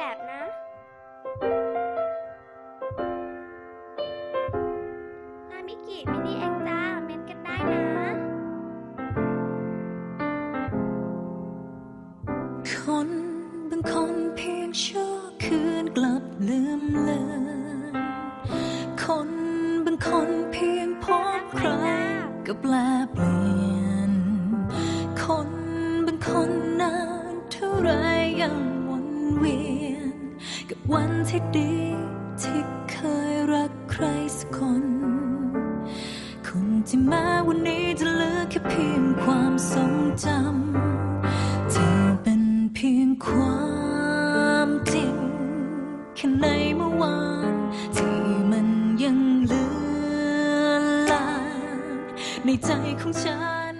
แบบนะ นามิกิมินี่เองจ้า เม้นกันได้นะ คนบางคนเพียงชั่วคืนกลับลืมเลือนคนบางคนเพียงพบใครก็แปลเปลี่ยน คนบางคนนานเท่าไรยัง เวียน กับวันที่ดี ที่เคยรักใครสักคน คนที่มาวันนี้จะเหลือแค่เพียงความทรงจำเธอเป็นเพียงความจริงแค่ในเมื่อวานที่มันยังเลือนลางในใจของฉัน